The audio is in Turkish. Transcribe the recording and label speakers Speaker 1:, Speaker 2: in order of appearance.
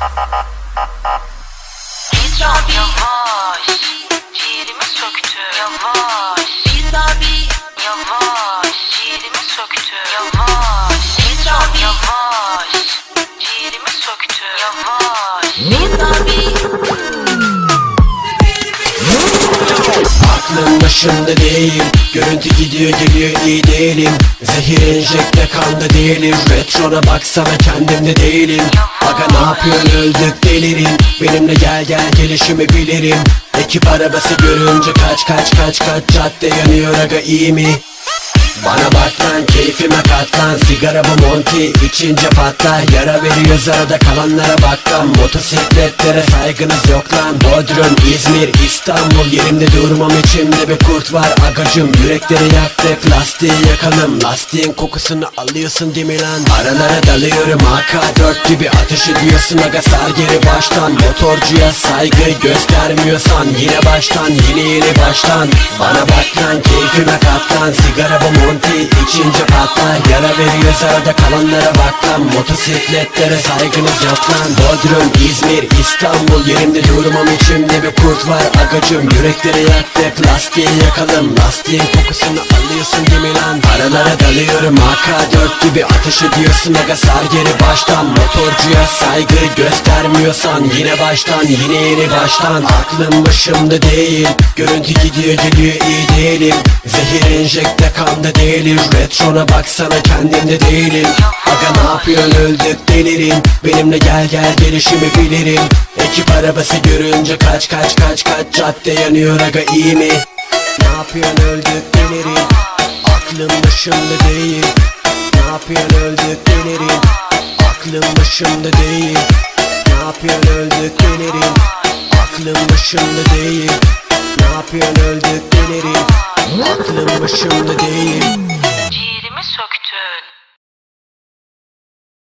Speaker 1: Biz abi yavaş Ciğerimi söktü yavaş Biz abi yavaş Ciğerimi söktü yavaş Biz abi yavaş Ciğerimi söktü yavaş Biz
Speaker 2: Aklım başımda değil Görüntü gidiyor geliyor iyi değilim. Zehir enjekte kanda değilim. Retrona baksana kendimde değilim Aga ne yapıyorsun? Öldük delirin Benimle gel gel gelişimi bilirim. Ekip arabası görünce kaç kaç kaç kaç. Cadde yanıyor aga iyi mi? Bana bak lan keyfime katlan Sigara bu monti içince patlar. Yara veriyoruz arada kalanlara bak lan. Motosikletlere saygınız yok lan. Bodrum, İzmir, İstanbul. Yerimde durmam içimde bir kurt var. Agacım yürekleri yaktık lastiği yakalım. Lastiğin kokusunu alıyorsun değil mi lan? Aralara dalıyorum AK-4 gibi ateş ediyorsun. Aga sar geri baştan. Motorcuya saygı göstermiyorsan Yine baştan yine yeni baştan. Bana bak lan keyfime katlan Sigara bu monti içince patlar Yara veriyoruz arada kalanlara bak lan. Motosikletlere saygınız yok lan. Bodrum, İzmir, İstanbul Yerimde durmam içimde bir kurt var. Agacım yürekleri yaktık lastiği yakalım. Lastiğin kokusunu alıyorsun değil mi lan. Aralara dalıyorum AK-4 gibi ateş ediyorsun. Aga sar geri baştan Motorcuya saygı göstermiyorsan. Yine baştan yine yeni baştan. Aklım başımda değil. Görüntü gidiyor geliyor iyi değilim Zehir enjekte kanda değilim. Retrona baksana kendimde değilim. Aga ne yapıyorsun? Öldük delirin Benimle gel gel gelişimi bilirim. Ekip arabası görünce kaç kaç kaç kaç Cadde yanıyor aga iyi mi? Ne yapıyorsun? Öldük delirin Aklım başımda değil. Ne yapıyorsun? Öldük delirin Aklım başımda değil. Ne yapıyorsun? Öldük delirin Aklım başımda değil. Ne yapıyorsun? Öldük Aklım başımda değil